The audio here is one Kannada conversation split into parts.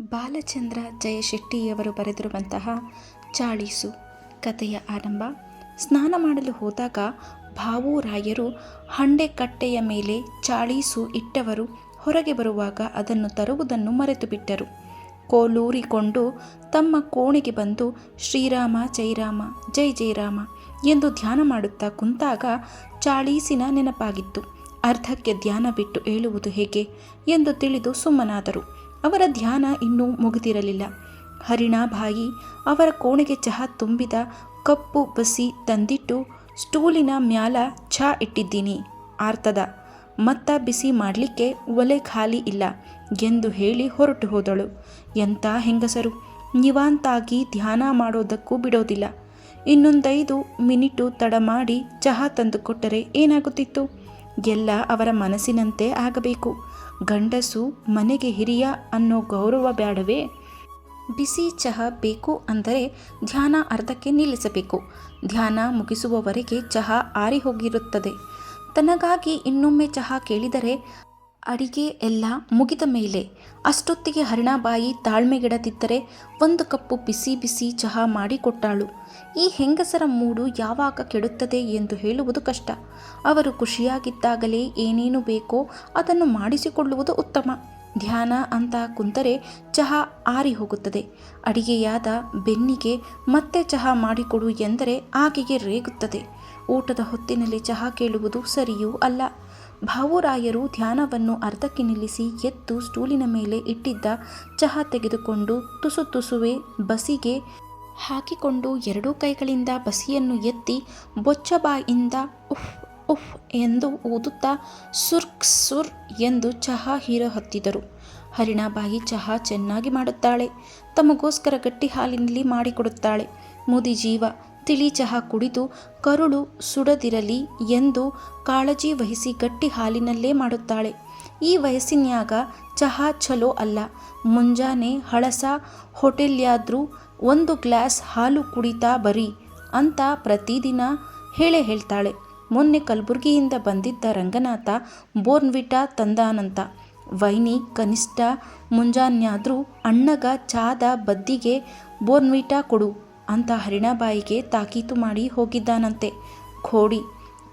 ಬಾಲಚಂದ್ರ ಜಯಶೆಟ್ಟಿಯವರು ಬರೆದಿರುವಂತಹ ಚಾಳೀಸು ಕಥೆಯ ಆರಂಭ. ಸ್ನಾನ ಮಾಡಲು ಹೋದಾಗ ಹಂಡೆ ಹಂಡೆಕಟ್ಟೆಯ ಮೇಲೆ ಚಾಳೀಸು ಇಟ್ಟವರು ಹೊರಗೆ ಬರುವಾಗ ಅದನ್ನು ತರುವುದನ್ನು ಮರೆತು ಬಿಟ್ಟರು ಕೋಲೂರಿಕೊಂಡು ತಮ್ಮ ಕೋಣೆಗೆ ಬಂದು, ಶ್ರೀರಾಮ ಜೈರಾಮ ಜೈ ಜೈರಾಮ ಎಂದು ಧ್ಯಾನ ಮಾಡುತ್ತಾ ಕುಂತಾಗ ಚಾಳೀಸಿನ ನೆನಪಾಗಿತ್ತು. ಅರ್ಧಕ್ಕೆ ಧ್ಯಾನ ಬಿಟ್ಟು ಹೇಳುವುದು ಹೇಗೆ ಎಂದು ತಿಳಿದು ಸುಮ್ಮನಾದರು. ಅವರ ಧ್ಯಾನ ಇನ್ನೂ ಮುಗಿದಿರಲಿಲ್ಲ. ಹರಿಣಾಬಾಯಿ ಅವರ ಕೋಣೆಗೆ ಚಹಾ ತುಂಬಿದ ಕಪ್ಪು ಬಸಿ ತಂದಿಟ್ಟು, ಸ್ಟೂಲಿನ ಮ್ಯಾಲ ಚಹಾ ಇಟ್ಟಿದ್ದೀನಿ ಆರ್ತದ ಮತ್ತ ಬಿಸಿ ಮಾಡಲಿಕ್ಕೆ ಒಲೆ ಖಾಲಿ ಇಲ್ಲ, ಎಂದು ಹೇಳಿ ಹೊರಟು ಹೋದಳು. ಎಂಥ ಹೆಂಗಸರು? ನಿವಾಂತಾಗಿ ಧ್ಯಾನ ಮಾಡೋದಕ್ಕೂ ಬಿಡೋದಿಲ್ಲ. ಇನ್ನೊಂದೈದು ಮಿನಿಟು ತಡ ಮಾಡಿ ಚಹಾ ತಂದುಕೊಟ್ಟರೆ ಏನಾಗುತ್ತಿತ್ತು? ಎಲ್ಲ ಅವರ ಮನಸ್ಸಿನಂತೆ ಆಗಬೇಕು. ಗಂಡಸು ಮನೆಗೆ ಹಿರಿಯ ಅನ್ನೋ ಗೌರವ ಬೇಡವೇ ಬಿಸಿ ಚಹಾ ಬೇಕು ಅಂದರೆ ಧ್ಯಾನ ಅರ್ಧಕ್ಕೆ ನಿಲ್ಲಿಸಬೇಕು. ಧ್ಯಾನ ಮುಗಿಸುವವರೆಗೆ ಚಹಾ ಆರಿ ಹೋಗಿರುತ್ತದೆ. ತನಗಾಗಿ ಇನ್ನೊಮ್ಮೆ ಚಹಾ ಕೇಳಿದರೆ ಅಡಿಗೆ ಎಲ್ಲ ಮುಗಿದ ಮೇಲೆ ಅಷ್ಟೊತ್ತಿಗೆ ಹರಿಣಾಬಾಯಿ ತಾಳ್ಮೆಗೆಡದಿದ್ದರೆ ಒಂದು ಕಪ್ಪು ಬಿಸಿ ಬಿಸಿ ಚಹಾ ಮಾಡಿಕೊಟ್ಟಾಳು. ಈ ಹೆಂಗಸರ ಮೂಡು ಯಾವಾಗ ಕೆಡುತ್ತದೆ ಎಂದು ಹೇಳುವುದು ಕಷ್ಟ. ಅವರು ಖುಷಿಯಾಗಿದ್ದಾಗಲೇ ಏನೇನು ಬೇಕೋ ಅದನ್ನು ಮಾಡಿಸಿಕೊಳ್ಳುವುದು ಉತ್ತಮ. ಧ್ಯಾನ ಅಂತ ಕುಂತರೆ ಚಹಾ ಆರಿ ಹೋಗುತ್ತದೆ. ಅಡಿಗೆಯಾದ ಬೆನ್ನಿಗೆ ಮತ್ತೆ ಚಹಾ ಮಾಡಿಕೊಡು ಎಂದರೆ ಆಕೆಗೆ ರೇಗುತ್ತದೆ. ಊಟದ ಹೊತ್ತಿನಲ್ಲಿ ಚಹಾ ಕೇಳುವುದು ಸರಿಯೂ ಅಲ್ಲ. ಭಾವುರಾಯರು ಧ್ಯಾನವನ್ನು ಅರ್ಧಕ್ಕೆ ನಿಲ್ಲಿಸಿ ಎದ್ದು ಸ್ಟೂಲಿನ ಮೇಲೆ ಇಟ್ಟಿದ್ದ ಚಹಾ ತೆಗೆದುಕೊಂಡು ತುಸು ತುಸುವೆ ಬಸಿಗೆ ಹಾಕಿಕೊಂಡು ಎರಡೂ ಕೈಗಳಿಂದ ಬಸಿಯನ್ನು ಎತ್ತಿ ಬೊಚ್ಚಬಾಯಿಂದ ಉಫ್ ಉಫ್ ಎಂದು ಊದುತ್ತಾ ಸುರ್ಕ್ ಸುರ್ ಎಂದು ಚಹಾ ಹೀರ ಹತ್ತಿದರು. ಹರಿಣಾಬಾಯಿ ಚಹಾ ಚೆನ್ನಾಗಿ ಮಾಡುತ್ತಾಳೆ. ತಮಗೋಸ್ಕರ ಗಟ್ಟಿ ಹಾಲಿನಲ್ಲಿ ಮಾಡಿಕೊಡುತ್ತಾಳೆ. ಮುದಿ ಜೀವ, ತಿಳಿ ಚಹಾ ಕುಡಿದು ಕರುಳು ಸುಡದಿರಲಿ ಎಂದು ಕಾಳಜಿ ವಹಿಸಿ ಗಟ್ಟಿ ಹಾಲಿನಲ್ಲೇ ಮಾಡುತ್ತಾಳೆ. ಈ ವಯಸ್ಸಿನ್ಯಾಗ ಚಹಾ ಚಲೋ ಅಲ್ಲ. ಮುಂಜಾನೆ ಹಳಸ ಹೋಟೆಲ್ಯಾದ್ರೂ ಒಂದು ಗ್ಲಾಸ್ ಹಾಲು ಕುಡಿತಾ ಬರೀ ಅಂತ ಪ್ರತಿದಿನ ಹೇಳೇ ಹೇಳ್ತಾಳೆ. ಮೊನ್ನೆ ಕಲಬುರಗಿಯಿಂದ ಬಂದಿದ್ದ ರಂಗನಾಥ ಬೋರ್ನ್ವಿಟಾ ತಂದಾನಂತ. ವೈನಿ, ಕನಿಷ್ಠ ಮುಂಜಾನ್ಯಾದ್ರೂ ಅಣ್ಣಗ ಚಾದ ಬದ್ದಿಗೆ ಬೋರ್ನ್ವಿಟಾ ಕೊಡು ಅಂತ ಹರಿಣಾಬಾಯಿಗೆ ತಾಕೀತು ಮಾಡಿ ಹೋಗಿದ್ದಾನಂತೆ. ಖೋಡಿ,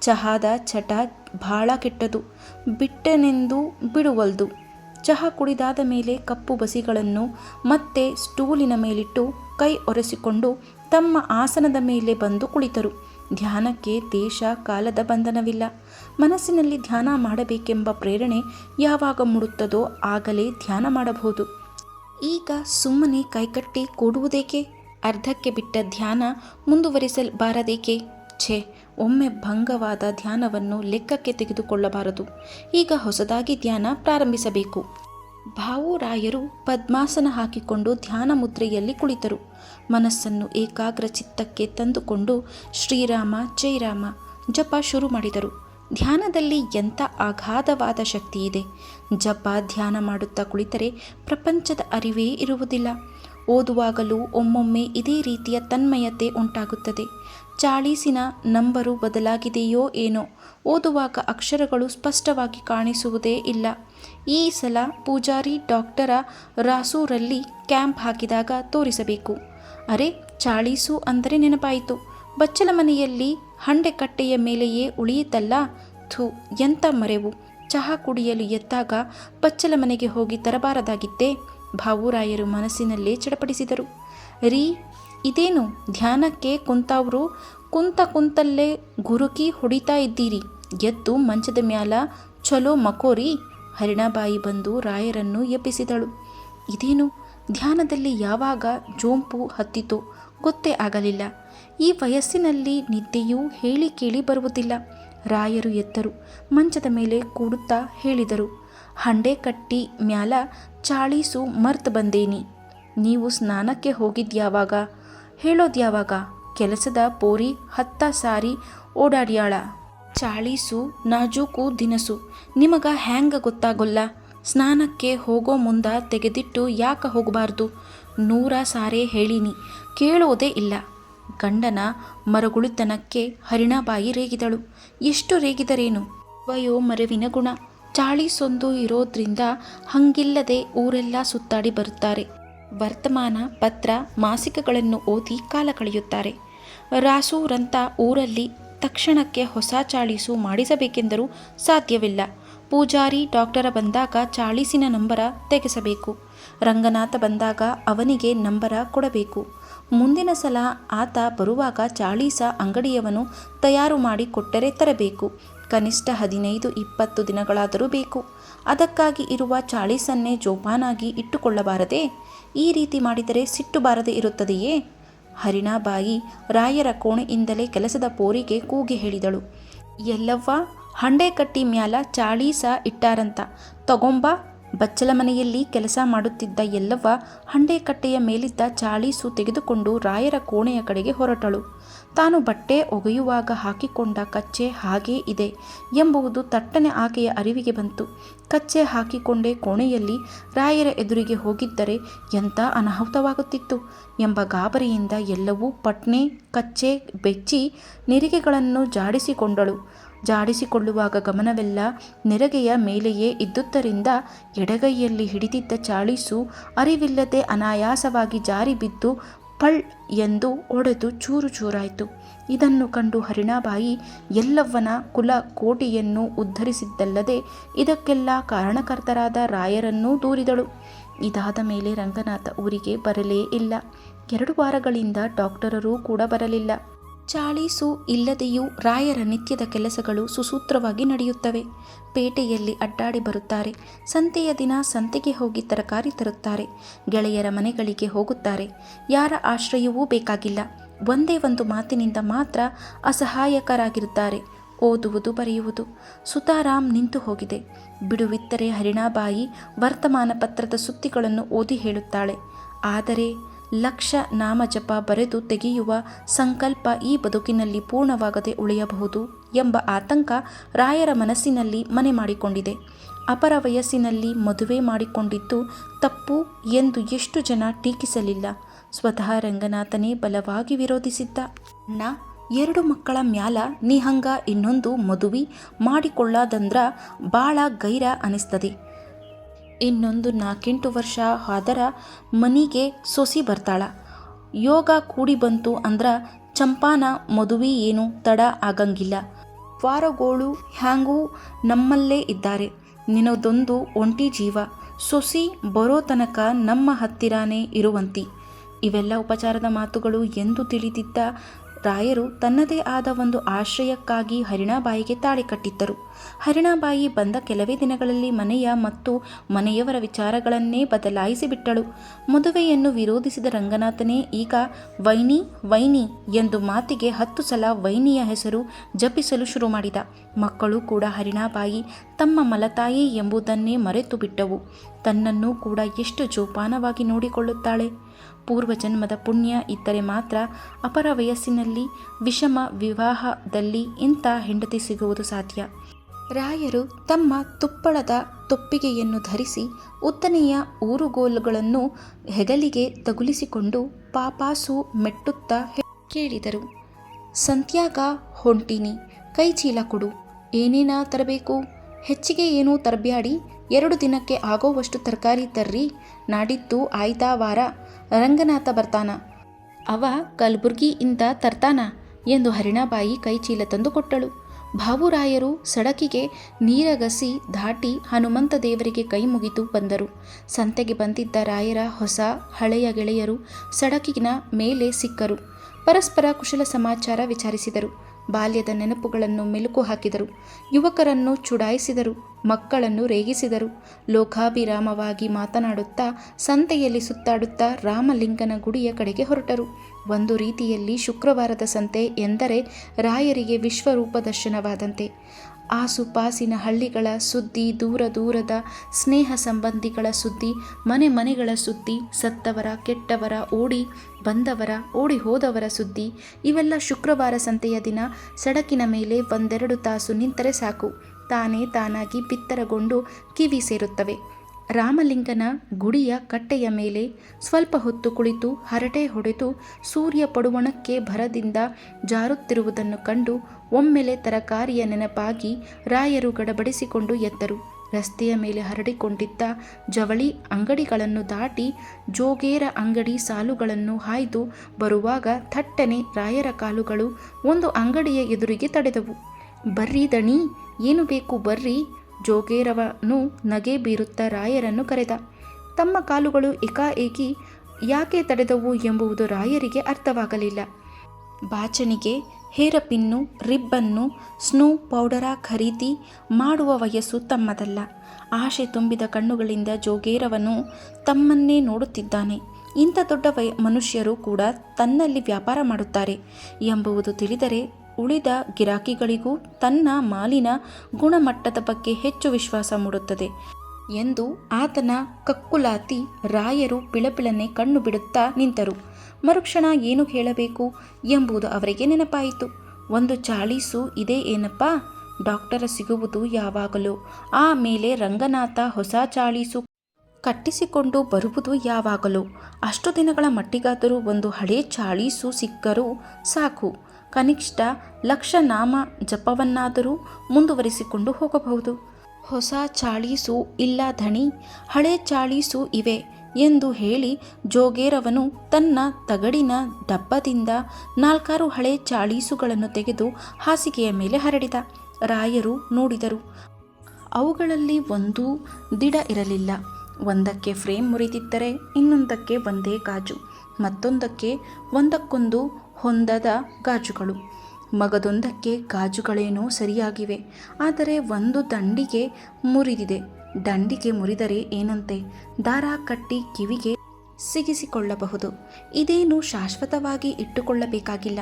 ಚಹಾದ ಚಟ ಭಾಳ ಕೆಟ್ಟದು. ಬಿಟ್ಟನೆಂದು ಬಿಡುವಲ್ದು. ಚಹಾ ಕುಡಿದಾದ ಮೇಲೆ ಕಪ್ಪು ಬಸಿಗಳನ್ನು ಮತ್ತೆ ಸ್ಟೂಲಿನ ಮೇಲಿಟ್ಟು ಕೈ ಒರೆಸಿಕೊಂಡು ತಮ್ಮ ಆಸನದ ಮೇಲೆ ಬಂದು ಕುಳಿತರು. ಧ್ಯಾನಕ್ಕೆ ದೇಶ ಕಾಲದ ಬಂಧನವಿಲ್ಲ. ಮನಸ್ಸಿನಲ್ಲಿ ಧ್ಯಾನ ಮಾಡಬೇಕೆಂಬ ಪ್ರೇರಣೆ ಯಾವಾಗ ಮೂಡುತ್ತದೋ ಆಗಲೇ ಧ್ಯಾನ ಮಾಡಬಹುದು. ಈಗ ಸುಮ್ಮನೆ ಕೈಕಟ್ಟಿ ಕೂಡುವುದೇಕೆ? ಅರ್ಧಕ್ಕೆ ಬಿಟ್ಟ ಧ್ಯಾನ ಮುಂದುವರಿಸಬಾರದೇಕೆ ಛೇ ಒಮ್ಮೆ ಭಂಗವಾದ ಧ್ಯಾನವನ್ನು ಲೆಕ್ಕಕ್ಕೆ ತೆಗೆದುಕೊಳ್ಳಬಾರದು. ಈಗ ಹೊಸದಾಗಿ ಧ್ಯಾನ ಪ್ರಾರಂಭಿಸಬೇಕು. ಭಾವುರಾಯರು ಪದ್ಮಾಸನ ಹಾಕಿಕೊಂಡು ಧ್ಯಾನ ಮುದ್ರೆಯಲ್ಲಿ ಕುಳಿತರು. ಮನಸ್ಸನ್ನು ಏಕಾಗ್ರ ಚಿತ್ತಕ್ಕೆ ತಂದುಕೊಂಡು ಶ್ರೀರಾಮ ಜೈರಾಮ ಜಪ ಶುರು ಮಾಡಿದರು. ಧ್ಯಾನದಲ್ಲಿ ಎಂಥ ಅಗಾಧವಾದ ಶಕ್ತಿ ಇದೆ ಜಪ, ಧ್ಯಾನ ಮಾಡುತ್ತಾ ಕುಳಿತರೆ ಪ್ರಪಂಚದ ಅರಿವೇ ಇರುವುದಿಲ್ಲ. ಓದುವಾಗಲೂ ಒಮ್ಮೊಮ್ಮೆ ಇದೇ ರೀತಿಯ ತನ್ಮಯತೆ ಉಂಟಾಗುತ್ತದೆ. ಚಾಳೀಸಿನ ನಂಬರು ಬದಲಾಗಿದೆಯೋ ಏನೋ. ಓದುವಾಗ ಅಕ್ಷರಗಳು ಸ್ಪಷ್ಟವಾಗಿ ಕಾಣಿಸುವುದೇ ಇಲ್ಲ. ಈ ಸಲ ಪೂಜಾರಿ ಡಾಕ್ಟರ ರಾಸೂರಲ್ಲಿ ಕ್ಯಾಂಪ್ ಹಾಕಿದಾಗ ತೋರಿಸಬೇಕು. ಅರೆ, ಚಾಳೀಸು ಅಂದರೆ ನೆನಪಾಯಿತು. ಬಚ್ಚಲ ಮನೆಯಲ್ಲಿ ಹಂಡೆಕಟ್ಟೆಯ ಮೇಲೆಯೇ ಉಳಿಯಿತಲ್ಲ? ಥೂ, ಎಂಥ ಮರೆವು. ಚಹಾ ಕುಡಿಯಲು ಎತ್ತಾಗ ಬಚ್ಚಲ ಮನೆಗೆ ಹೋಗಿ ತರಬಾರದಾಗಿತ್ತೇ? ಭಾವುರಾಯರು ಮನಸ್ಸಿನಲ್ಲೇ ಚಡಪಡಿಸಿದರು. ರೀ ಇದೇನು ಧ್ಯಾನಕ್ಕೆ ಕುಂತವ್ರು? ಕುಂತ ಕುಂತಲ್ಲೇ ಗುರುಕಿ ಹೊಡಿತಾ ಇದ್ದೀರಿ. ಎದ್ದು ಮಂಚದ ಮ್ಯಾಲ ಚಲೋ ಮಕೋರಿ. ಹರಿಣಾಬಾಯಿ ಬಂದು ರಾಯರನ್ನು ಎಬ್ಬಿಸಿದಳು. ಇದೇನು? ಧ್ಯಾನದಲ್ಲಿ ಯಾವಾಗ ಜೋಂಪು ಹತ್ತಿತೋ ಗೊತ್ತೇ ಆಗಲಿಲ್ಲ. ಈ ವಯಸ್ಸಿನಲ್ಲಿ ನಿದ್ದೆಯೂ ಹೇಳಿ ಕೇಳಿ ಬರುವುದಿಲ್ಲ. ರಾಯರು ಎದ್ದರು ಮಂಚದ ಮೇಲೆ ಕೂಡುತ್ತಾ ಹೇಳಿದರು, ಹಂಡೆ ಕಟ್ಟಿ ಮ್ಯಾಲ ಚಾಳೀಸು ಮರ್ತ್ ಬಂದೇನಿ. ನೀವು ಸ್ನಾನಕ್ಕೆ ಹೋಗಿದ್ಯಾವಾಗ ಹೇಳೋದ್ಯಾವಾಗ ಕೆಲಸದ ಪೋರಿ, ಹತ್ತ ಸಾರಿ ಓಡಾಡ್ಯಾಳ. ಚಾಳೀಸು, ನಾಜೂಕು ದಿನಸು. ನಿಮಗ ಹ್ಯಾಂಗ ಗೊತ್ತಾಗೊಲ್ಲ? ಸ್ನಾನಕ್ಕೆ ಹೋಗೋ ಮುಂದ ತೆಗೆದಿಟ್ಟು ಯಾಕ ಹೋಗಬಾರ್ದು? ನೂರ ಸಾರೆ ಹೇಳಿನಿ, ಕೇಳೋದೇ ಇಲ್ಲ. ಗಂಡನ ಮರಗುಳಿತನಕ್ಕೆ ಹರಿಣಾಬಾಯಿ ರೇಗಿದಳು. ಎಷ್ಟು ರೇಗಿದರೇನು? ವಯೋ ಮರವಿನ ಗುಣ. ಚಾಳೀಸೊಂದು ಇರೋದ್ರಿಂದ ಹಂಗಿಲ್ಲದೆ ಊರೆಲ್ಲ ಸುತ್ತಾಡಿ ಬರುತ್ತಾರೆ. ವರ್ತಮಾನ, ಪತ್ರ, ಮಾಸಿಕಗಳನ್ನು ಓದಿ ಕಾಲ ಕಳೆಯುತ್ತಾರೆ. ರಾಸೂರಂತ ಊರಲ್ಲಿ ತಕ್ಷಣಕ್ಕೆ ಹೊಸ ಚಾಳೀಸು ಮಾಡಿಸಬೇಕೆಂದರೂ ಸಾಧ್ಯವಿಲ್ಲ. ಪೂಜಾರಿ ಡಾಕ್ಟರ ಬಂದಾಗ ಚಾಳೀಸಿನ ನಂಬರ ತೆಗೆಸಬೇಕು. ರಂಗನಾಥ ಬಂದಾಗ ಅವನಿಗೆ ನಂಬರ ಕೊಡಬೇಕು. ಮುಂದಿನ ಸಲ ಆತ ಬರುವಾಗ ಚಾಳೀಸ ಅಂಗಡಿಯವನು ತಯಾರು ಮಾಡಿ ಕೊಟ್ಟರೆ ತರಬೇಕು. ಕನಿಷ್ಠ ಹದಿನೈದು, ಇಪ್ಪತ್ತು ದಿನಗಳಾದರೂ ಬೇಕು. ಅದಕ್ಕಾಗಿ ಇರುವ ಚಾಳೀಸನ್ನೇ ಜೋಪಾನಾಗಿ ಇಟ್ಟುಕೊಳ್ಳಬಾರದೆ, ಈ ರೀತಿ ಮಾಡಿದರೆ ಸಿಟ್ಟು ಬಾರದೆ ಇರುತ್ತದೆಯೇ? ಹರಿಣಾಬಾಯಿ ರಾಯರ ಕೋಣೆಯಿಂದಲೇ ಕೆಲಸದ ಪೋರಿಗೆ ಕೂಗಿ ಹೇಳಿದಳು. ಎಲ್ಲವ್ವ, ಹಂಡೆ ಕಟ್ಟಿ ಮ್ಯಾಲ ಚಾಳೀಸ ಇಟ್ಟಾರಂತ. ತಗೊಂಬ, ಬಚ್ಚಲ ಮನೆಯಲ್ಲಿ ಕೆಲಸ ಮಾಡುತ್ತಿದ್ದ ಎಲ್ಲವ್ವ ಹಂಡೆಕಟ್ಟೆಯ ಮೇಲಿದ್ದ ಚಾಳೀಸು ತೆಗೆದುಕೊಂಡು ರಾಯರ ಕೋಣೆಯ ಕಡೆಗೆ ಹೊರಟಳು. ತಾನು ಬಟ್ಟೆ ಒಗೆಯುವಾಗ ಹಾಕಿಕೊಂಡ ಕಚ್ಚೆ ಹಾಗೇ ಇದೆ ಎಂಬುದು ತಟ್ಟನೆ ಆಕೆಯ ಅರಿವಿಗೆ ಬಂತು. ಕಚ್ಚೆ ಹಾಕಿಕೊಂಡೇ ಕೋಣೆಯಲ್ಲಿ ರಾಯರ ಎದುರಿಗೆ ಹೋಗಿದ್ದರೆ ಎಂಥ ಅನಾಹುತವಾಗುತ್ತಿತ್ತು? ಎಂಬ ಗಾಬರಿಯಿಂದ ಎಲ್ಲವೂ ಪಟ್ನೆ, ಕಚ್ಚೆ, ಬೆಚ್ಚಿ, ನೆರಿಗೆಗಳನ್ನು ಜಾಡಿಸಿಕೊಂಡಳು. ಜಾಡಿಸಿಕೊಳ್ಳುವಾಗ ಗಮನವೆಲ್ಲ ನೆರಗೆಯ ಮೇಲೆಯೇ ಇದ್ದುದರಿಂದ ಎಡಗೈಯಲ್ಲಿ ಹಿಡಿದಿದ್ದ ಚಾಳೀಸು ಅರಿವಿಲ್ಲದೆ ಅನಾಯಾಸವಾಗಿ ಜಾರಿ ಬಿದ್ದು ಪಳ್ ಎಂದು ಒಡೆದು ಚೂರು ಚೂರಾಯಿತು. ಇದನ್ನು ಕಂಡು ಹರಿಣಾಬಾಯಿ ಎಲ್ಲವ್ವನ ಕುಲ ಕೋಟಿಯನ್ನು ಉದ್ಧರಿಸಿದ್ದಲ್ಲದೆ ಇದಕ್ಕೆಲ್ಲ ಕಾರಣಕರ್ತರಾದ ರಾಯರನ್ನೂ ದೂರಿದಳು. ಇದಾದ ಮೇಲೆ ರಂಗನಾಥ ಊರಿಗೆ ಬರಲೇ ಇಲ್ಲ. ಎರಡು ವಾರಗಳಿಂದ ಡಾಕ್ಟರರೂ ಕೂಡ ಬರಲಿಲ್ಲ. ಚಾಳೀಸು ಇಲ್ಲದೆಯೂ ರಾಯರ ನಿತ್ಯದ ಕೆಲಸಗಳು ಸುಸೂತ್ರವಾಗಿ ನಡೆಯುತ್ತವೆ. ಪೇಟೆಯಲ್ಲಿ ಅಡ್ಡಾಡಿ ಬರುತ್ತಾರೆ. ಸಂತೆಯ ದಿನ ಸಂತೆಗೆ ಹೋಗಿ ತರಕಾರಿ ತರುತ್ತಾರೆ. ಗೆಳೆಯರ ಮನೆಗಳಿಗೆ ಹೋಗುತ್ತಾರೆ. ಯಾರ ಆಶ್ರಯವೂ ಬೇಕಾಗಿಲ್ಲ. ಒಂದೇ ಒಂದು ಮಾತಿನಿಂದ ಮಾತ್ರ ಅಸಹಾಯಕರಾಗಿರುತ್ತಾರೆ. ಓದುವುದು ಬರೆಯುವುದು. ಸುತಾರಾಮ್ ನಿಂತು ಹೋಗಿದೆ. ಬಿಡುವಿತ್ತರೆ ಹರಿಣಾಬಾಯಿ ವರ್ತಮಾನ ಪತ್ರದ ಸುದ್ದಿಗಳನ್ನು ಓದಿ ಹೇಳುತ್ತಾಳೆ. ಆದರೆ ಲಕ್ಷ ನಾಮಜಪ ಬರೆದು ತೆಗೆಯುವ ಸಂಕಲ್ಪ ಈ ಬದುಕಿನಲ್ಲಿ ಪೂರ್ಣವಾಗದೆ ಉಳಿಯಬಹುದು ಎಂಬ ಆತಂಕ ರಾಯರ ಮನಸ್ಸಿನಲ್ಲಿ ಮನೆ ಮಾಡಿಕೊಂಡಿದೆ. ಅಪರ ವಯಸ್ಸಿನಲ್ಲಿ ಮದುವೆ ಮಾಡಿಕೊಂಡಿದ್ದು ತಪ್ಪು ಎಂದು ಎಷ್ಟು ಜನ ಟೀಕಿಸಲಿಲ್ಲ. ಸ್ವತಃ ರಂಗನಾಥನೇ ಬಲವಾಗಿ ವಿರೋಧಿಸಿದ್ದ. ಅಣ್ಣ ಎರಡು ಮಕ್ಕಳ ಮ್ಯಾಲ ನಿಹಂಗ ಇನ್ನೊಂದು ಮದುವೆ ಮಾಡಿಕೊಳ್ಳಾದಂದ್ರ ಭಾಳ ಗೈರ ಅನಿಸ್ತದೆ. ಇನ್ನೊಂದು ನಾಲ್ಕೆಂಟು ವರ್ಷ ಆದರ ಮನಿಗೆ ಸೊಸಿ ಬರ್ತಾಳ. ಯೋಗ ಕೂಡಿ ಬಂತು ಅಂದ್ರ ಚಂಪಾನ ಮದುವೆ ಏನು ತಡ ಆಗಂಗಿಲ್ಲ. ವಾರಗೋಳು ಹ್ಯಾಂಗೂ ನಮ್ಮಲ್ಲೇ ಇದ್ದಾರೆ. ನಿನ್ನದೊಂದು ಒಂಟಿ ಜೀವ. ಸೊಸಿ ಬರೋ ತನಕ ನಮ್ಮ ಹತ್ತಿರಾನೇ ಇರುವಂತಿ. ಇವೆಲ್ಲ ಉಪಚಾರದ ಮಾತುಗಳು ಎಂದು ತಿಳಿದಿದ್ದ ರಾಯರು ತನ್ನದೇ ಆದ ಒಂದು ಆಶ್ರಯಕ್ಕಾಗಿ ಹರಿಣಾಬಾಯಿಗೆ ತಾಳಿ ಕಟ್ಟಿದ್ದರು. ಹರಿಣಾಬಾಯಿ ಬಂದ ಕೆಲವೇ ದಿನಗಳಲ್ಲಿ ಮನೆಯ ಮತ್ತು ಮನೆಯವರ ವಿಚಾರಗಳನ್ನೇ ಬದಲಾಯಿಸಿಬಿಟ್ಟಳು ಮದುವೆಯನ್ನು ವಿರೋಧಿಸಿದ ರಂಗನಾಥನೇ ಈಗ ವೈನಿ ವೈನಿ ಎಂದು ಮಾತಿಗೆ ಹತ್ತು ಸಲ ವೈನಿಯ ಹೆಸರು ಜಪಿಸಲು ಶುರು ಮಾಡಿದ. ಮಕ್ಕಳು ಕೂಡ ಹರಿಣಾಬಾಯಿ ತಮ್ಮ ಮಲತಾಯಿ ಎಂಬುದನ್ನೇ ಮರೆತು ಬಿಟ್ಟವು ತನ್ನನ್ನು ಕೂಡ ಎಷ್ಟು ಜೋಪಾನವಾಗಿ ನೋಡಿಕೊಳ್ಳುತ್ತಾಳೆ? ಪೂರ್ವಜನ್ಮದ ಪುಣ್ಯ ಇದ್ದರೆ ಮಾತ್ರ ಅಪರ ವಯಸ್ಸಿನಲ್ಲಿ ವಿಷಮ ವಿವಾಹದಲ್ಲಿ ಇಂಥ ಹೆಂಡತಿ ಸಿಗುವುದು ಸಾಧ್ಯ. ರಾಯರು ತಮ್ಮ ತುಪ್ಪಳದ ತೊಪ್ಪಿಗೆಯನ್ನು ಧರಿಸಿ ಉದ್ದನೆಯ ಊರುಗೋಲುಗಳನ್ನು ಹೆಗಲಿಗೆ ತಗುಲಿಸಿಕೊಂಡು ಪಾಪಾಸು ಮೆಟ್ಟುತ್ತಾ ಕೇಳಿದರು. ಸಂತ್ಯಾಗ ಹೊಂಟಿನಿ, ಕೈ ಚೀಲ ಕೊಡು, ಏನೇನ ತರಬೇಕು? ಹೆಚ್ಚಿಗೆ ಏನೂ ತರಬ್ಯಾಡಿ ಎರಡು ದಿನಕ್ಕೆ ಆಗೋವಷ್ಟು ತರಕಾರಿ ತರ್ರಿ ನಾಡಿತ್ತು ಆಯ್ತಾ ವಾರ, ರಂಗನಾಥ ಬರ್ತಾನ. ಅವ ಕಲಬುರ್ಗಿಯಿಂದ ತರ್ತಾನ ಎಂದು ಹರಿಣಾಬಾಯಿ ಕೈಚೀಲ ತಂದು ಕೊಟ್ಟಳು. ಭಾವುರಾಯರು ಸಡಕಿಗೆ ನೀರಗಸಿ ದಾಟಿ ಹನುಮಂತ ದೇವರಿಗೆ ಕೈ ಮುಗಿದು ಬಂದರು. ಸಂತೆಗೆ ಬಂದಿದ್ದ ರಾಯರ ಹೊಸ ಹಳೆಯ ಗೆಳೆಯರು ಸಡಕಿನ ಮೇಲೆ ಸಿಕ್ಕರು. ಪರಸ್ಪರ ಕುಶಲ ಸಮಾಚಾರ ವಿಚಾರಿಸಿದರು. ಬಾಲ್ಯದ ನೆನಪುಗಳನ್ನು ಮೆಲುಕು ಹಾಕಿದರು. ಯುವಕರನ್ನು ಚುಡಾಯಿಸಿದರು, ಮಕ್ಕಳನ್ನು ರೇಗಿಸಿದರು. ಲೋಕಾಭಿರಾಮವಾಗಿ ಮಾತನಾಡುತ್ತಾ, ಸಂತೆಯಲ್ಲಿ ಸುತ್ತಾಡುತ್ತಾ ರಾಮಲಿಂಗನ ಗುಡಿಯ ಕಡೆಗೆ ಹೊರಟರು. ಒಂದು ರೀತಿಯಲ್ಲಿ ಶುಕ್ರವಾರದ ಸಂತೆ ಎಂದರೆ ರಾಯರಿಗೆ ವಿಶ್ವರೂಪ ದರ್ಶನವಾದಂತೆ. ಆಸುಪಾಸಿನ ಹಳ್ಳಿಗಳ ಸುದ್ದಿ, ದೂರ ದೂರದ ಸ್ನೇಹ ಸಂಬಂಧಿಗಳ ಸುದ್ದಿ, ಮನೆ ಮನೆಗಳ ಸುದ್ದಿ, ಸತ್ತವರ, ಕೆಟ್ಟವರ, ಓಡಿ ಬಂದವರ, ಓಡಿ ಹೋದವರ ಸುದ್ದಿ, ಇವೆಲ್ಲ ಶುಕ್ರವಾರ ಸಂತೆಯ ದಿನ. ಸಡಕಿನ ಮೇಲೆ ಒಂದೆರಡು ತಾಸು ನಿಂತರೆ ಸಾಕು. ತಾನೇ ತಾನಾಗಿ ಬಿತ್ತರಗೊಂಡು ಕಿವಿ ಸೇರುತ್ತವೆ. ರಾಮಲಿಂಗನ ಗುಡಿಯ ಕಟ್ಟೆಯ ಮೇಲೆ ಸ್ವಲ್ಪ ಹೊತ್ತು ಕುಳಿತು ಹರಟೆ ಹೊಡೆದು ಸೂರ್ಯ ಪಡುವಣಕ್ಕೆ ಭರದಿಂದ ಜಾರುತ್ತಿರುವುದನ್ನು ಕಂಡು ಒಮ್ಮೆಲೆ ತರಕಾರಿಯ ನೆನಪಾಗಿ ರಾಯರು ಗಡಬಡಿಸಿಕೊಂಡು ಎದ್ದರು ರಸ್ತೆಯ ಮೇಲೆ ಹರಡಿಕೊಂಡಿದ್ದ ಜವಳಿ ಅಂಗಡಿಗಳನ್ನು ದಾಟಿ ಜೋಗೇರ ಅಂಗಡಿ ಸಾಲುಗಳನ್ನು ಹಾಯ್ದು ಬರುವಾಗ ಥಟ್ಟನೆ ರಾಯರ ಕಾಲುಗಳು ಒಂದು ಅಂಗಡಿಯ ಎದುರಿಗೆ ತಡೆದವು. ಬರ್ರಿ ದಣಿ, ಏನು ಬೇಕು ಬರ್ರಿ, ಜೋಗೇರವನು ನಗೆ ಬೀರುತ್ತಾ ರಾಯರನ್ನು ಕರೆದ. ತಮ್ಮ ಕಾಲುಗಳು ಏಕಾಏಕಿ ಯಾಕೆ ತಡೆದವು ಎಂಬುವುದು ರಾಯರಿಗೆ ಅರ್ಥವಾಗಲಿಲ್ಲ. ಹೇರಪಿನ್ನು, ರಿಬ್ಬನ್ನು, ಸ್ನೋ ಪೌಡರ ಖರೀದಿ ಮಾಡುವ ವಯಸ್ಸು ತಮ್ಮದಲ್ಲ. ಆಶೆ ತುಂಬಿದ ಕಣ್ಣುಗಳಿಂದ ಜೋಗೇರವನು ತಮ್ಮನ್ನೇ ನೋಡುತ್ತಿದ್ದಾನೆ. ಇಂಥ ದೊಡ್ಡ ವಯ, ಮನುಷ್ಯರು ಕೂಡ ತನ್ನಲ್ಲಿ ವ್ಯಾಪಾರ ಮಾಡುತ್ತಾರೆ. ಎಂಬುವುದು ತಿಳಿದರೆ ಉಳಿದ ಗಿರಾಕಿಗಳಿಗೂ ತನ್ನ ಮಾಲಿನ ಗುಣಮಟ್ಟದ ಬಗ್ಗೆ ಹೆಚ್ಚು ವಿಶ್ವಾಸ ಮೂಡುತ್ತದೆ ಎಂದು ಆತನ ಕಕ್ಕುಲಾತಿ ರಾಯರು ಪಿಳಪಿಳನೆ ಕಣ್ಣು ಬಿಡುತ್ತಾ ನಿಂತರು. ಮರುಕ್ಷಣ ಏನು ಹೇಳಬೇಕು ಎಂಬುದು ಅವರಿಗೆ ನೆನಪಾಯಿತು. ಒಂದು ಚಾಳೀಸು ಇದೆ ಏನಪ್ಪಾ? ಡಾಕ್ಟರ ಸಿಗುವುದು ಯಾವಾಗಲೂ. ಆಮೇಲೆ ರಂಗನಾಥ ಹೊಸ ಚಾಳೀಸು ಕಟ್ಟಿಸಿಕೊಂಡು ಬರುವುದು ಯಾವಾಗಲೂ. ಅಷ್ಟು ದಿನಗಳ ಮಟ್ಟಿಗಾದರೂ ಒಂದು ಹಳೆ ಚಾಳೀಸು ಸಿಕ್ಕರೂ ಸಾಕು. ಕನಿಷ್ಠ ಲಕ್ಷ ನಾಮ ಜಪವನ್ನಾದರೂ ಮುಂದುವರಿಸಿಕೊಂಡು ಹೋಗಬಹುದು. ಹೊಸ ಚಾಳೀಸು ಇಲ್ಲ ಧಣಿ, ಹಳೆ ಚಾಳೀಸು ಇವೆ. ಎಂದು ಹೇಳಿ ಜೋಗೇರವನು ತನ್ನ ತಗಡಿನ ಡಬ್ಬದಿಂದ ನಾಲ್ಕಾರು ಹಳೆ ಚಾಳೀಸುಗಳನ್ನು ತೆಗೆದು ಹಾಸಿಗೆಯ ಮೇಲೆ ಹರಡಿದ. ರಾಯರು ನೋಡಿದರು. ಅವುಗಳಲ್ಲಿ ಒಂದೂ ದಿಡ ಇರಲಿಲ್ಲ. ಒಂದಕ್ಕೆ ಫ್ರೇಮ್ ಮುರಿದಿದ್ದರೆ ಇನ್ನೊಂದಕ್ಕೆ ಒಂದೇ ಗಾಜು, ಮತ್ತೊಂದಕ್ಕೆ ಒಂದಕ್ಕೊಂದು ಹೊಂದದ ಗಾಜುಗಳು. ಮಗದೊಂದಕ್ಕೆ ಗಾಜುಗಳೇನೋ ಸರಿಯಾಗಿವೆ, ಆದರೆ ಒಂದು ದಂಡಿಗೆ ಮುರಿದಿದೆ. ದಂಡಿಗೆ ಮುರಿದರೆ ಏನಂತೆ? ದಾರ ಕಟ್ಟಿ ಕಿವಿಗೆ ಸಿಗಿಸಿಕೊಳ್ಳಬಹುದು. ಇದೇನು ಶಾಶ್ವತವಾಗಿ ಇಟ್ಟುಕೊಳ್ಳಬೇಕಾಗಿಲ್ಲ.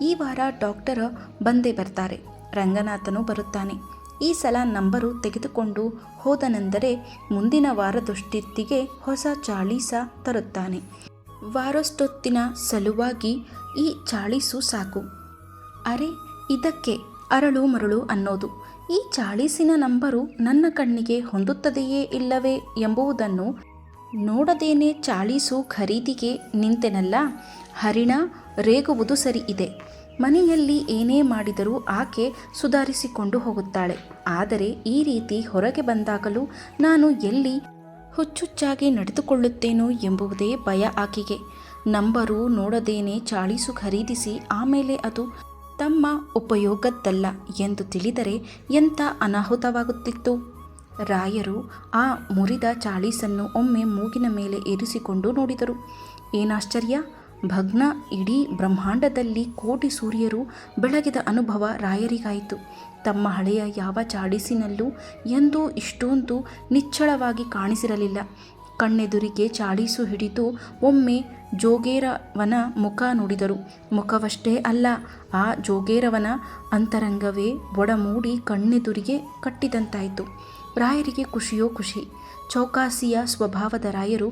ಈ ವಾರ ಡಾಕ್ಟರ್ ಬಂದೇ ಬರ್ತಾರೆ. ರಂಗನಾಥನು ಬರುತ್ತಾನೆ. ಈ ಸಲ ನಂಬರು ತೆಗೆದುಕೊಂಡು ಹೋದನೆಂದರೆ ಮುಂದಿನ ವಾರದೊಷ್ಟಿತ್ತಿಗೆ ಹೊಸ ಚಾಳೀಸ ತರುತ್ತಾನೆ. ವಾರಷ್ಟೊತ್ತಿನ ಸಲುವಾಗಿ ಈ ಚಾಳೀಸು ಸಾಕು. ಅರೆ, ಇದಕ್ಕೆ ಅರಳು ಮರಳು ಅನ್ನೋದು. ಈ ಚಾಳೀಸಿನ ನಂಬರು ನನ್ನ ಕಣ್ಣಿಗೆ ಹೊಂದುತ್ತದೆಯೇ ಇಲ್ಲವೇ ಎಂಬುದನ್ನು ನೋಡದೇನೆ ಚಾಳೀಸು ಖರೀದಿಗೆ ನಿಂತೆನಲ್ಲ. ಹರಿಣ, ರೇಗುವುದು ಸರಿ ಇದೆ. ಮನೆಯಲ್ಲಿ ಏನೇ ಮಾಡಿದರೂ ಆಕೆ ಸುಧಾರಿಸಿಕೊಂಡು ಹೋಗುತ್ತಾಳೆ. ಆದರೆ ಈ ರೀತಿ ಹೊರಗೆ ಬಂದಾಗಲೂ ನಾನು ಎಲ್ಲಿ ಹುಚ್ಚುಚ್ಚಾಗಿ ನಡೆದುಕೊಳ್ಳುತ್ತೇನೋ ಎಂಬುದೇ ಭಯ ಆಕೆಗೆ. ನಂಬರು ನೋಡದೇನೆ ಚಾಳೀಸು ಖರೀದಿಸಿ ಆಮೇಲೆ ಅದು ತಮ್ಮ ಉಪಯೋಗದ್ದಲ್ಲ ಎಂದು ತಿಳಿದರೆ ಎಂಥ ಅನಾಹುತವಾಗುತ್ತಿತ್ತು? ರಾಯರು ಆ ಮುರಿದ ಚಾಳೀಸನ್ನು ಒಮ್ಮೆ ಮೂಗಿನ ಮೇಲೆ ಇರಿಸಿಕೊಂಡು ನೋಡಿದರು. ಏನಾಶ್ಚರ್ಯ! ಭಗ್ನ ಇಡೀ ಬ್ರಹ್ಮಾಂಡದಲ್ಲಿ ಕೋಟಿ ಸೂರ್ಯರು ಬೆಳಗಿದ ಅನುಭವ ರಾಯರಿಗಾಯಿತು. ತಮ್ಮ ಹಳೆಯ ಯಾವ ಚಾಡಿಸಿನಲ್ಲೂ ಎಂದೂ ಇಷ್ಟೊಂದು ನಿಚ್ಚಳವಾಗಿ ಕಾಣಿಸಿರಲಿಲ್ಲ. ಕಣ್ಣೆದುರಿಗೆ ಚಾಳೀಸು ಹಿಡಿದು ಒಮ್ಮೆ ಜೋಗೇರವನ ಮುಖ ನೋಡಿದರು. ಮುಖವಷ್ಟೇ ಅಲ್ಲ, ಆ ಜೋಗೇರವನ ಅಂತರಂಗವೇ ಒಡಮೂಡಿ ಕಣ್ಣೆದುರಿಗೆ ಕಟ್ಟಿದಂತಾಯಿತು. ರಾಯರಿಗೆ ಖುಷಿಯೋ ಖುಷಿ. ಚೌಕಾಸಿಯ ಸ್ವಭಾವದ ರಾಯರು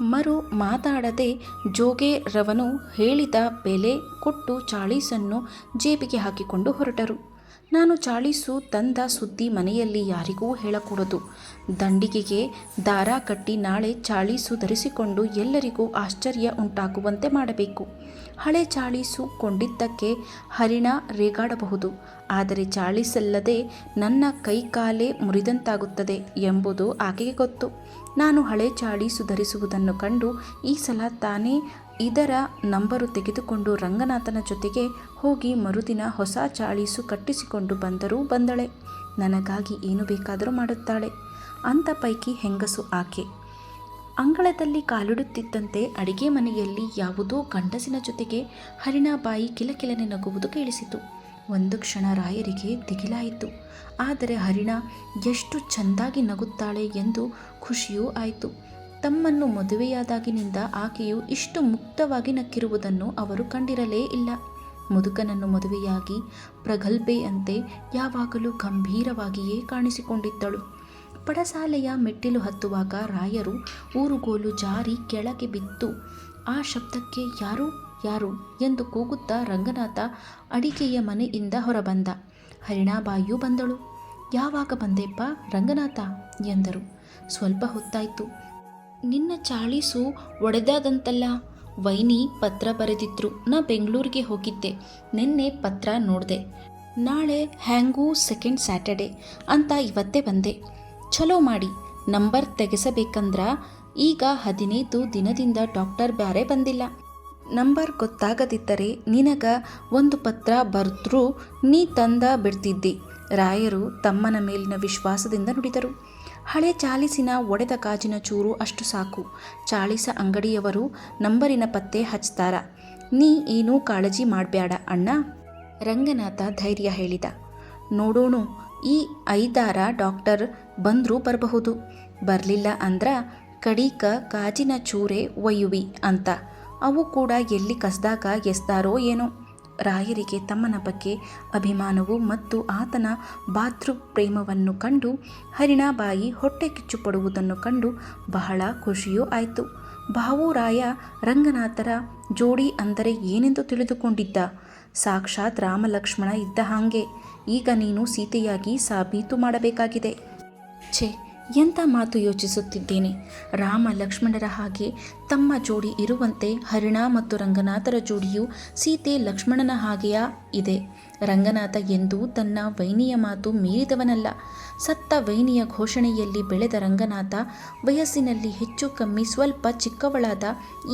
ಮರು ಮಾತಾಡದೆ ಜೋಗೇರವನು ಹೇಳಿದ ಬೆಲೆ ಕೊಟ್ಟು ಚಾಳೀಸನ್ನು ಜೇಬಿಗೆ ಹಾಕಿಕೊಂಡು ಹೊರಟರು. ನಾನು ಚಾಳೀಸು ತಂದ ಸುದ್ದಿ ಮನೆಯಲ್ಲಿ ಯಾರಿಗೂ ಹೇಳಕೂಡದು. ದಂಡಿಗೆಗೆ ದಾರ ಕಟ್ಟಿ ನಾಳೆ ಚಾಳೀಸು ಧರಿಸಿಕೊಂಡು ಎಲ್ಲರಿಗೂ ಆಶ್ಚರ್ಯ ಉಂಟಾಗುವಂತೆ ಮಾಡಬೇಕು. ಹಳೆ ಚಾಳೀಸು ಕೊಂಡಿದ್ದಕ್ಕೆ ಹರಿಣ ರೇಗಾಡಬಹುದು. ಆದರೆ ಚಾಳೀಸಲ್ಲದೆ ನನ್ನ ಕೈಕಾಲೇ ಮುರಿದಂತಾಗುತ್ತದೆ ಎಂಬುದು ಆಕೆಗೆ ಗೊತ್ತು. ನಾನು ಹಳೆ ಚಾಳೀಸು ಧರಿಸುವುದನ್ನು ಕಂಡು ಈ ಸಲ ತಾನೇ ಇದರ ನಂಬರು ತೆಗೆದುಕೊಂಡು ರಂಗನಾಥನ ಜೊತೆಗೆ ಹೋಗಿ ಮರುದಿನ ಹೊಸ ಚಾಳೀಸು ಕಟ್ಟಿಸಿಕೊಂಡು ಬಂದರೂ ಬಂದಳೆ. ನನಗಾಗಿ ಏನು ಬೇಕಾದರೂ ಮಾಡುತ್ತಾಳೆ. ಅಂತ ಪೈಕಿ ಹೆಂಗಸು ಆಕೆ. ಅಂಗಳದಲ್ಲಿ ಕಾಲಿಡುತ್ತಿದ್ದಂತೆ ಅಡಿಗೆ ಮನೆಯಲ್ಲಿ ಯಾವುದೋ ಗಂಡಸಿನ ಜೊತೆಗೆ ಹರಿಣಾಬಾಯಿ ಕಿಲಕಿಲನೆ ನಗುವುದು ಕೇಳಿಸಿತು. ಒಂದು ಕ್ಷಣ ರಾಯರಿಗೆ ದಿಗಿಲಾಯಿತು. ಆದರೆ ಹರಿಣ, ಎಷ್ಟು ಚೆಂದಾಗಿ ನಗುತ್ತಾಳೆ ಎಂದು ಖುಷಿಯೂ ಆಯಿತು. ತಮ್ಮನ್ನು ಮದುವೆಯಾದಾಗಿನಿಂದ ಆಕೆಯು ಇಷ್ಟು ಮುಕ್ತವಾಗಿ ನಕ್ಕಿರುವುದನ್ನು ಅವರು ಕಂಡಿರಲೇ ಇಲ್ಲ. ಮುದುಕನನ್ನು ಮದುವೆಯಾಗಿ ಪ್ರಗಲ್ಭೆಯಂತೆ ಯಾವಾಗಲೂ ಗಂಭೀರವಾಗಿಯೇ ಕಾಣಿಸಿಕೊಂಡಿದ್ದಳು. ಪಡಸಾಲೆಯ ಮೆಟ್ಟಿಲು ಹತ್ತುವಾಗ ರಾಯರು ಊರುಗೋಲು ಜಾರಿ ಕೆಳಗೆ ಬಿತ್ತು. ಆ ಶಬ್ದಕ್ಕೆ, ಯಾರು? ಯಾರು? ಎಂದು ಕೂಗುತ್ತಾ ರಂಗನಾಥ ಅಡಿಕೆಯ ಮನೆಯಿಂದ ಹೊರಬಂದ. ಹರಿಣಾಬಾಯು ಬಂದಳು. ಯಾವಾಗ ಬಂದೆಪ್ಪ ರಂಗನಾಥ? ಎಂದರು. ಸ್ವಲ್ಪ ಹೊತ್ತಾಯಿತು. ನಿನ್ನ ಚಾಳೀಸು ಒಡೆದಾದಂತಲ್ಲ. ವೈನಿ ಪತ್ರ ಬರೆದಿದ್ರು. ನಾ ಬೆಂಗಳೂರಿಗೆ ಹೋಗಿದ್ದೆ. ನಿನ್ನೆ ಪತ್ರ ನೋಡಿದೆ. ನಾಳೆ ಹ್ಯಾಂಗೂ ಸೆಕೆಂಡ್ ಸ್ಯಾಟರ್ಡೆ ಅಂತ ಇವತ್ತೇ ಬಂದೆ. ಚಲೋ ಮಾಡಿ. ನಂಬರ್ ತೆಗೆಸಬೇಕಂದ್ರ ಈಗ ಹದಿನೈದು ದಿನದಿಂದ ಡಾಕ್ಟರ್ ಬ್ಯಾರೆ ಬಂದಿಲ್ಲ. ನಂಬರ್ ಗೊತ್ತಾಗದಿದ್ದರೆ ನಿನಗ ಒಂದು ಪತ್ರ ಬರೆದ್ರೂ ನೀ ತಂದ ಬಿಡ್ತಿದ್ದಿ. ರಾಯರು ತಮ್ಮನ ಮೇಲಿನ ವಿಶ್ವಾಸದಿಂದ ನುಡಿದರು. ಹಳೆ ಚಾಲಿಸಿನ ಒಡೆದ ಗಾಜಿನ ಚೂರು ಅಷ್ಟು ಸಾಕು. ಚಾಳಿಸ ಅಂಗಡಿಯವರು ನಂಬರಿನ ಪತ್ತೆ ಹಚ್ತಾರ. ನೀ ಏನೂ ಕಾಳಜಿ ಮಾಡಬೇಡ ಅಣ್ಣ. ರಂಗನಾಥ ಧೈರ್ಯ ಹೇಳಿದ. ನೋಡೋಣ, ಈ ಐದಾರ ಡಾಕ್ಟರ್ ಬಂದರೂ ಬರಬಹುದು. ಬರಲಿಲ್ಲ ಅಂದ್ರ ಕಡೀಕ ಗಾಜಿನ ಚೂರೆ ಒಯ್ಯುವಿ ಅಂತ. ಅವು ಕೂಡ ಎಲ್ಲಿ ಕಸ್ದಾಗ ಎಸ್ದಾರೋ ಏನೋ. ರಾಯರಿಗೆ ತಮ್ಮನ ಬಗ್ಗೆ ಅಭಿಮಾನವು ಮತ್ತು ಆತನ ಭಾತೃ ಪ್ರೇಮವನ್ನು ಕಂಡು ಹರಿಣಾಬಾಯಿ ಹೊಟ್ಟೆ ಕಿಚ್ಚುಪಡುವುದನ್ನು ಕಂಡು ಬಹಳ ಖುಷಿಯೂ ಆಯಿತು. ಬಾವೂರಾಯ ರಂಗನಾಥರ ಜೋಡಿ ಅಂದರೆ ಏನೆಂದು ತಿಳಿದುಕೊಂಡಿದ್ದ? ಸಾಕ್ಷಾತ್ ರಾಮಲಕ್ಷ್ಮಣ ಇದ್ದ ಹಾಗೆ. ಈಗ ನೀನು ಸೀತೆಯಾಗಿ ಸಾಬೀತು ಮಾಡಬೇಕಾಗಿದೆ. ಛೇ ಎಂಥ ಮಾತು ಯೋಚಿಸುತ್ತಿದ್ದೇನೆ? ರಾಮ, ಲಕ್ಷ್ಮಣರ ಹಾಗೆ ತಮ್ಮ ಜೋಡಿ ಇರುವಂತೆ ಹರಿಣ ಮತ್ತು ರಂಗನಾಥರ ಜೋಡಿಯು ಸೀತೆ ಲಕ್ಷ್ಮಣನ ಹಾಗೆಯೇ ಇದೆ. ರಂಗನಾಥ ಎಂದೂ ತನ್ನ ವೈನಿಯ ಮಾತು ಮೀರಿದವನಲ್ಲ. ಸತ್ತ ವೈನಿಯ ಘೋಷಣೆಯಲ್ಲಿ ಬೆಳೆದ ರಂಗನಾಥ ವಯಸ್ಸಿನಲ್ಲಿ ಹೆಚ್ಚು ಕಮ್ಮಿ ಸ್ವಲ್ಪ ಚಿಕ್ಕವಳಾದ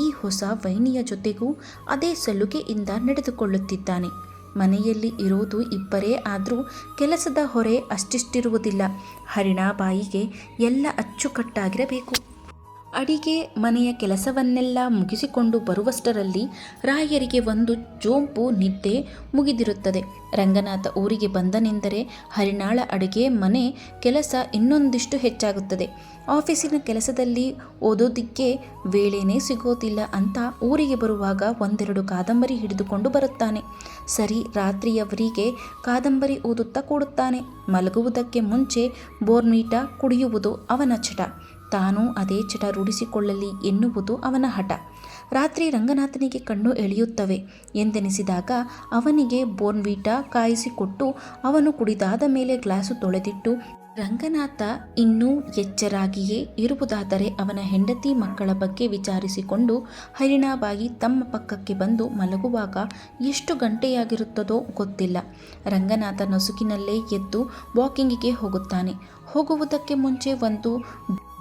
ಈ ಹೊಸ ವೈನಿಯ ಜೊತೆಗೂ ಅದೇ ಸಲುಗೆಯಿಂದ ನಡೆದುಕೊಳ್ಳುತ್ತಿದ್ದಾನೆ. ಮನೆಯಲ್ಲಿ ಇರೋದು ಇಬ್ಬರೇ ಆದರೂ ಕೆಲಸದ ಹೊರೆ ಅಷ್ಟಿಷ್ಟಿರುವುದಿಲ್ಲ. ಹರಿಣಾಬಾಯಿಗೆ ಎಲ್ಲ ಅಚ್ಚುಕಟ್ಟಾಗಿರಬೇಕು. ಅಡಿಗೆ ಮನೆಯ ಕೆಲಸವನ್ನೆಲ್ಲ ಮುಗಿಸಿಕೊಂಡು ಬರುವಷ್ಟರಲ್ಲಿ ರಾಯರಿಗೆ ಒಂದು ಜೋಂಪು ನಿದ್ದೆ ಮುಗಿದಿರುತ್ತದೆ. ರಂಗನಾಥ ಊರಿಗೆ ಬಂದನೆಂದರೆ ಹರಿನಾಳ ಅಡಿಗೆ ಮನೆ ಕೆಲಸ ಇನ್ನೊಂದಿಷ್ಟು ಹೆಚ್ಚಾಗುತ್ತದೆ. ಆಫೀಸಿನ ಕೆಲಸದಲ್ಲಿ ಓದೋದಿಕ್ಕೆ ವೇಳೆನೇ ಸಿಗೋದಿಲ್ಲ ಅಂತ ಊರಿಗೆ ಬರುವಾಗ ಒಂದೆರಡು ಕಾದಂಬರಿ ಹಿಡಿದುಕೊಂಡು ಬರುತ್ತಾನೆ. ಸರಿ, ರಾತ್ರಿಯವರಿಗೆ ಕಾದಂಬರಿ ಓದುತ್ತಾ ಕೂಡುತ್ತಾನೆ. ಮಲಗುವುದಕ್ಕೆ ಮುಂಚೆ ಬೋರ್ಮೀಟ ಕುಡಿಯುವುದು ಅವನ ಚಟ. ತಾನೂ ಅದೇ ಚಟ ರೂಢಿಸಿಕೊಳ್ಳಲಿ ಎನ್ನುವುದು ಅವನ ಹಠ. ರಾತ್ರಿ ರಂಗನಾಥನಿಗೆ ಕಣ್ಣು ಎಳೆಯುತ್ತವೆ. ಎಂದೆನಿಸಿದಾಗ ಅವನಿಗೆ ಬೋರ್ನ್ವೀಟ ಕಾಯಿಸಿಕೊಟ್ಟು ಅವನು ಕುಡಿದಾದ ಮೇಲೆ ಗ್ಲಾಸು ತೊಳೆದಿಟ್ಟು, ರಂಗನಾಥ, ಇನ್ನೂ ಎಚ್ಚರಾಗಿಯೇ ಇರುವುದಾದರೆ ಅವನ ಹೆಂಡತಿ ಮಕ್ಕಳ ಬಗ್ಗೆ ವಿಚಾರಿಸಿಕೊಂಡು ಹರಿಣಾಬಾಯಿ ತಮ್ಮ ಪಕ್ಕಕ್ಕೆ ಬಂದು ಮಲಗುವಾಗ ಎಷ್ಟು ಗಂಟೆಯಾಗಿರುತ್ತದೋ ಗೊತ್ತಿಲ್ಲ. ರಂಗನಾಥ ನಸುಕಿನಲ್ಲೇ ಎದ್ದು ವಾಕಿಂಗಿಗೆ ಹೋಗುತ್ತಾನೆ. ಹೋಗುವುದಕ್ಕೆ ಮುಂಚೆ ಒಂದು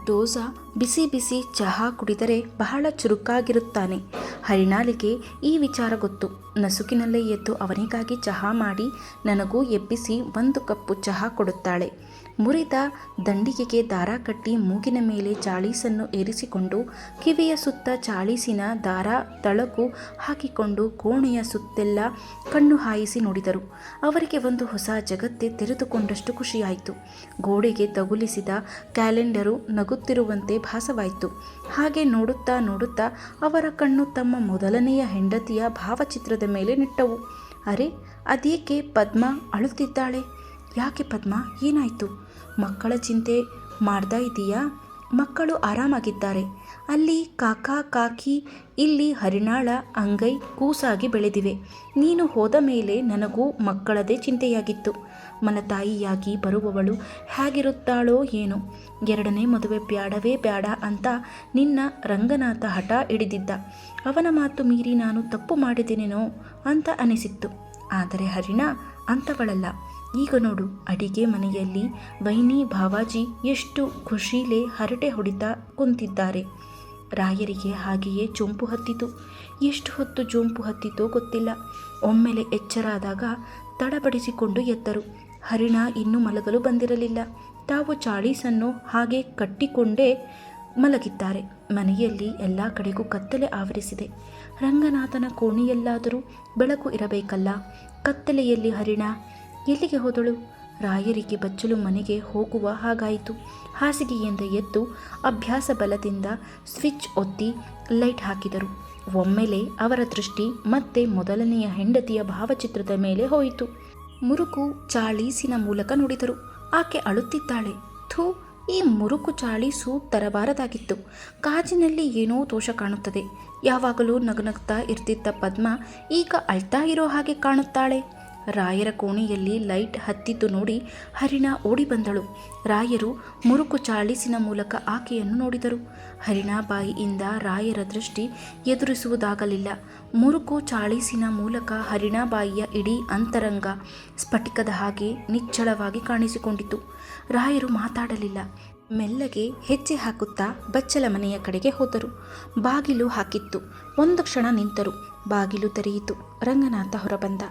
ಡೋಸ ಬಿಸಿ ಬಿಸಿ ಚಹಾ ಕುಡಿದರೆ ಬಹಳ ಚುರುಕಾಗಿರುತ್ತಾನೆ. ಹರಿಣಾಲಿಗೆ ಈ ವಿಚಾರ ಗೊತ್ತು. ನಸುಕಿನಲ್ಲೇ ಎದ್ದು ಅವನಿಗಾಗಿ ಚಹಾ ಮಾಡಿ ನನಗೂ ಎಬ್ಬಿಸಿ ಒಂದು ಕಪ್ಪು ಚಹಾ ಕೊಡುತ್ತಾಳೆ. ಮುರಿದ ದಂಡಿಗೆಗೆ ದಾರ ಕಟ್ಟಿ ಮೂಗಿನ ಮೇಲೆ ಚಾಳೀಸನ್ನು ಏರಿಸಿಕೊಂಡು ಕಿವಿಯ ಸುತ್ತ ಚಾಳೀಸಿನ ದಾರ ತಳಕು ಹಾಕಿಕೊಂಡು ಕೋಣೆಯ ಸುತ್ತೆಲ್ಲ ಕಣ್ಣು ಹಾಯಿಸಿ ನೋಡಿದರು. ಅವರಿಗೆ ಒಂದು ಹೊಸ ಜಗತ್ತೇ ತೆರೆದುಕೊಂಡಷ್ಟು ಖುಷಿಯಾಯಿತು. ಗೋಡೆಗೆ ತಗುಲಿಸಿದ ಕ್ಯಾಲೆಂಡರು ನಗುತ್ತಿರುವಂತೆ ಭಾಸವಾಯಿತು. ಹಾಗೆ ನೋಡುತ್ತಾ ನೋಡುತ್ತಾ ಅವರ ಕಣ್ಣು ತಮ್ಮ ಮೊದಲನೆಯ ಹೆಂಡತಿಯ ಭಾವಚಿತ್ರದ ಮೇಲೆ ನಿಟ್ಟವು. ಅರೆ, ಅದೇಕೆ ಪದ್ಮ ಅಳುತ್ತಿದ್ದಾಳೆ? ಯಾಕೆ ಪದ್ಮ? ಏನಾಯಿತು? ಮಕ್ಕಳ ಚಿಂತೆ ಮಾಡ್ತಾ ಇದೀಯಾ? ಮಕ್ಕಳು ಆರಾಮಾಗಿದ್ದಾರೆ. ಅಲ್ಲಿ ಕಾಕಾ ಕಾಕಿ, ಇಲ್ಲಿ ಹರಿನಾಳ, ಅಂಗೈ ಕೂಸಾಗಿ ಬೆಳೆದಿವೆ. ನೀನು ಹೋದ ಮೇಲೆ ನನಗೂ ಮಕ್ಕಳದೇ ಚಿಂತೆಯಾಗಿತ್ತು. ಮನತಾಯಿಯಾಗಿ ಬರುವವಳು ಹೇಗಿರುತ್ತಾಳೋ ಏನೋ. ಎರಡನೇ ಮದುವೆ ಬ್ಯಾಡವೇ ಬ್ಯಾಡ ಅಂತ ನಿನ್ನ ರಂಗನಾಥ ಹಠ ಹಿಡಿದಿದ್ದ. ಅವನ ಮಾತು ಮೀರಿ ನಾನು ತಪ್ಪು ಮಾಡಿದ್ದೇನೇನೋ ಅಂತ ಅನಿಸಿತ್ತು. ಆದರೆ ಹರಿಣ ಅಂಥವಳಲ್ಲ ಈಗ ನೋಡು, ಅಡಿಗೆ ಮನೆಯಲ್ಲಿ ವೈನಿ, ಭಾವಾಜಿ ಎಷ್ಟು ಖುಷೀಲೆ ಹರಟೆ ಹೊಡಿತಾ ಕುಂತಿದ್ದಾರೆ. ರಾಯರಿಗೆ ಹಾಗೆಯೇ ಜೊಂಪು ಹತ್ತಿತು. ಎಷ್ಟು ಹೊತ್ತು ಜೊಂಪು ಹತ್ತಿತೋ ಗೊತ್ತಿಲ್ಲ. ಒಮ್ಮೆಲೆ ಎಚ್ಚರಾದಾಗ ತಡಬಡಿಸಿಕೊಂಡು ಎದ್ದರು. ಹರಿಣ ಇನ್ನೂ ಮಲಗಲು ಬಂದಿರಲಿಲ್ಲ. ತಾವು ಚಾಳೀಸನ್ನು ಹಾಗೆ ಕಟ್ಟಿಕೊಂಡೇ ಮಲಗಿದ್ದಾರೆ. ಮನೆಯಲ್ಲಿ ಎಲ್ಲ ಕಡೆಗೂ ಕತ್ತಲೆ ಆವರಿಸಿದೆ. ರಂಗನಾಥನ ಕೋಣೆಯಲ್ಲಾದರೂ ಬೆಳಕು ಇರಬೇಕಲ್ಲ. ಕತ್ತಲೆಯಲ್ಲಿ ಹರಿಣ, ಎಲ್ಲಿಗೆ ಹೋದಳು? ರಾಯರಿಗೆ ಬಚ್ಚಲು ಮನೆಗೆ ಹೋಗುವ ಹಾಗಾಯಿತು. ಹಾಸಿಗೆಯಿಂದ ಎದ್ದು ಅಭ್ಯಾಸ ಬಲದಿಂದ ಸ್ವಿಚ್ ಒತ್ತಿ ಲೈಟ್ ಹಾಕಿದರು. ಒಮ್ಮೆಲೆ ಅವರ ದೃಷ್ಟಿ ಮತ್ತೆ ಮೊದಲನೆಯ ಹೆಂಡತಿಯ ಭಾವಚಿತ್ರದ ಮೇಲೆ ಹೋಯಿತು. ಮುರುಕು ಚಾಳೀಸಿನ ಮೂಲಕ ನೋಡಿದರು. ಆಕೆ ಅಳುತ್ತಿದ್ದಾಳೆ. ಥೂ, ಈ ಮುರುಕು ಚಾಳೀಸು ತರಬಾರದಾಗಿತ್ತು ಕಾಜಿನಲ್ಲಿ ಏನೋ ದೋಷ ಕಾಣುತ್ತದೆ. ಯಾವಾಗಲೂ ನಗನಗ್ತಾ ಇರ್ತಿದ್ದ ಪದ್ಮ ಈಗ ಅಳ್ತಾ ಇರೋ ಹಾಗೆ ಕಾಣುತ್ತಾಳೆ. ರಾಯರ ಕೋಣೆಯಲ್ಲಿ ಲೈಟ್ ಹತ್ತಿದ್ದು ನೋಡಿ ಹರಿಣ ಓಡಿ ಬಂದಳು. ರಾಯರು ಮುರುಕು ಚಾಳಿಸಿನ ಮೂಲಕ ಆಕೆಯನ್ನು ನೋಡಿದರು. ಹರಿಣ ಬಾಯಿಯಿಂದ ರಾಯರ ದೃಷ್ಟಿ ಎದುರಿಸುವುದಾಗಲಿಲ್ಲ. ಮುರುಕು ಚಾಳಿಸಿನ ಮೂಲಕ ಹರಿಣಾಬಾಯಿಯ ಇಡೀ ಅಂತರಂಗ ಸ್ಫಟಿಕದ ಹಾಗೆ ನಿಚ್ಚಳವಾಗಿ ಕಾಣಿಸಿಕೊಂಡಿತು ರಾಯರು ಮಾತಾಡಲಿಲ್ಲ. ಮೆಲ್ಲಗೆ ಹೆಜ್ಜೆ ಹಾಕುತ್ತಾ ಬಚ್ಚಲ ಮನೆಯ ಕಡೆಗೆ ಹೋದರು. ಬಾಗಿಲು ಹಾಕಿತ್ತು. ಒಂದು ಕ್ಷಣ ನಿಂತರು. ಬಾಗಿಲು ತೆರೆಯಿತು. ರಂಗನಾಥ ಹೊರಬಂದ.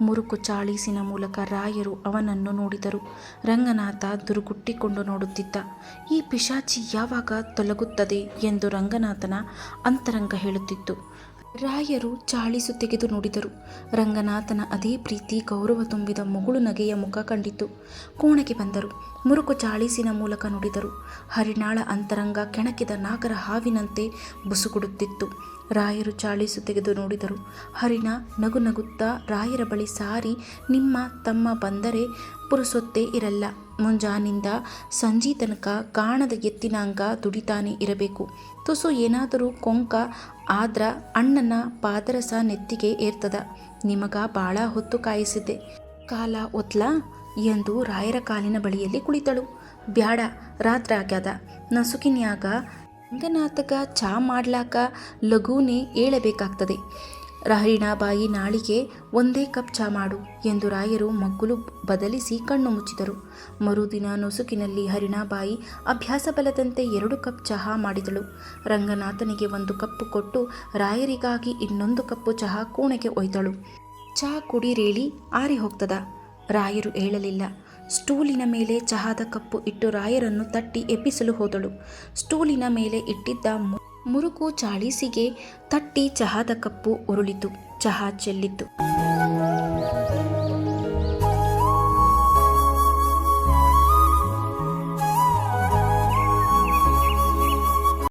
ಮುರುಕು ಚಾಳೀಸಿನ ಮೂಲಕ ರಾಯರು ಅವನನ್ನು ನೋಡಿದರು. ರಂಗನಾಥ ದುರುಗುಟ್ಟಿಕೊಂಡು ನೋಡುತ್ತಿದ್ದ. ಈ ಪಿಶಾಚಿ ಯಾವಾಗ ತೊಲಗುತ್ತದೆ ಎಂದು ರಂಗನಾಥನ ಅಂತರಂಗ ಹೇಳುತ್ತಿತ್ತು. ರಾಯರು ಚಾಳಿಸು ತೆಗೆದು ನೋಡಿದರು. ರಂಗನಾಥನ ಅದೇ ಪ್ರೀತಿ ಗೌರವ ತುಂಬಿದ ಮುಗುಳು ನಗೆಯ ಮುಖ ಕಂಡಿತು. ಕೋಣೆಗೆ ಬಂದರು. ಮುರುಕು ಚಾಳಿಸಿನ ಮೂಲಕ ನುಡಿದರು. ಹರಿನಾಳ ಅಂತರಂಗ ಕೆಣಕಿದ ನಾಗರ ಹಾವಿನಂತೆ ಬುಸುಗುಡುತ್ತಿತ್ತು. ರಾಯರು ಚಾಳಿಸು ತೆಗೆದು ನೋಡಿದರು. ಹರಿಣ ನಗು ನಗುತ್ತಾ ರಾಯರ ಬಳಿ ಸಾರಿ, ನಿಮ್ಮ ತಮ್ಮ ಬಂದರೆ ಪುರುಸೊತ್ತೇ ಇರಲ್ಲ. ಮುಂಜಾನಿಂದ ಸಂಜಿ ತನಕ ಕಾಣದ ಎತ್ತಿನಾಂಗ ದುಡಿತಾನೆ ಇರಬೇಕು. ತುಸು ಏನಾದರೂ ಕೊಂಕ ಆದ್ರ ಅಣ್ಣನ ಪಾದರಸ ನೆತ್ತಿಗೆ ಏರ್ತದ. ನಿಮಗ ಬಾಳ ಹೊತ್ತು ಕಾಯಿಸಿದ್ದೆ. ಕಾಲ ಒತ್ಲ ಎಂದು ರಾಯರ ಕಾಲಿನ ಬಳಿಯಲ್ಲಿ ಕುಳಿತಳು. ಬ್ಯಾಡ, ರಾತ್ರಿ ಆಗ್ಯದ. ನಸುಕಿನ್ಯಾಗ ರಂಗನಾಥಗ ಚಾ ಮಾಡ್ಲಾಕ ಲಘೂನೇ ಏಳಬೇಕಾಗ್ತದೆ. ರಹರಿಣಾಬಾಯಿ ನಾಳಿಗೆ ಒಂದೇ ಕಪ್ ಚಾ ಮಾಡು ಎಂದು ರಾಯರು ಮಗ್ಗುಲು ಬದಲಿಸಿ ಕಣ್ಣು ಮುಚ್ಚಿದರು. ಮರುದಿನ ನೊಸುಕಿನಲ್ಲಿ ಹರಿಣಾಬಾಯಿ ಅಭ್ಯಾಸ ಬಲದಂತೆ ಎರಡು ಕಪ್ ಚಹಾ ಮಾಡಿದಳು. ರಂಗನಾಥನಿಗೆ ಒಂದು ಕಪ್ಪು ಕೊಟ್ಟು ರಾಯರಿಗಾಗಿ ಇನ್ನೊಂದು ಕಪ್ಪು ಚಹಾ ಕೋಣೆಗೆ ಒಯ್ದಳು. ಚಹಾ ಕುಡಿರೇಳಿ ಆರಿ ಹೋಗ್ತದ ರಾಯರು ಹೇಳಲಿಲ್ಲ. ಸ್ಟೂಲಿನ ಮೇಲೆ ಚಹಾದ ಕಪ್ಪು ಇಟ್ಟು ರಾಯರನ್ನು ತಟ್ಟಿ ಎಬ್ಬಿಸಲು ಹೋದಳು. ಸ್ಟೂಲಿನ ಮೇಲೆ ಇಟ್ಟಿದ್ದ ಮುರುಕು ಚಾಳೀಸಿಗೆ ತಟ್ಟಿ ಚಹಾದ ಕಪ್ಪು ಉರುಳಿತು. ಚಹಾ ಚೆಲ್ಲಿತು.